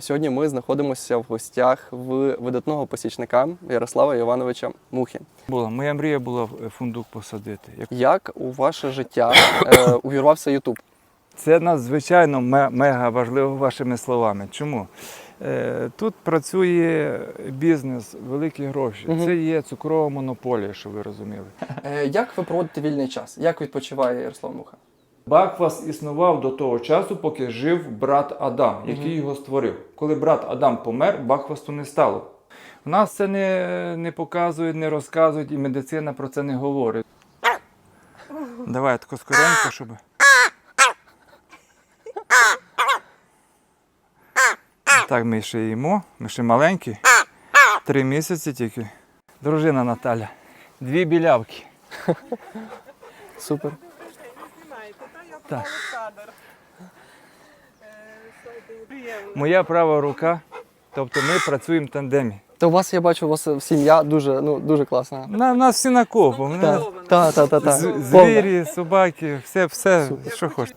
Сьогодні ми знаходимося в гостях в видатного посічника Ярослава Івановича Мухи. Була. Моя мрія була е, фундук посадити. Як- Як у ваше життя е, увірвався Ютуб? Це надзвичайно ме- мега важливо вашими словами. Чому? Е, Тут працює бізнес, великі гроші. Мгм. Це є цукрова монополія, щоб ви розуміли. Е, Як ви проводите вільний час? Як відпочиває Ярослав Муха? Бакфас існував до того часу, поки жив брат Адам, який його створив. Коли брат Адам помер, Бакфасту не стало. У нас це не, не показують, не розказують, і медицина про це не говорить. Давай тако скоренько, щоб. Так, ми ще їмо, ми ще маленькі. Три місяці тільки. Дружина Наталя. Дві білявки. Супер. Так. Моя права рука. Тобто ми працюємо в тандемі. Та у вас я бачу, у вас сім'я дуже, ну, дуже класна. На, нас всі на копу. Мене Так, так, так, так. звірі, собаки, все, все, що хочеш.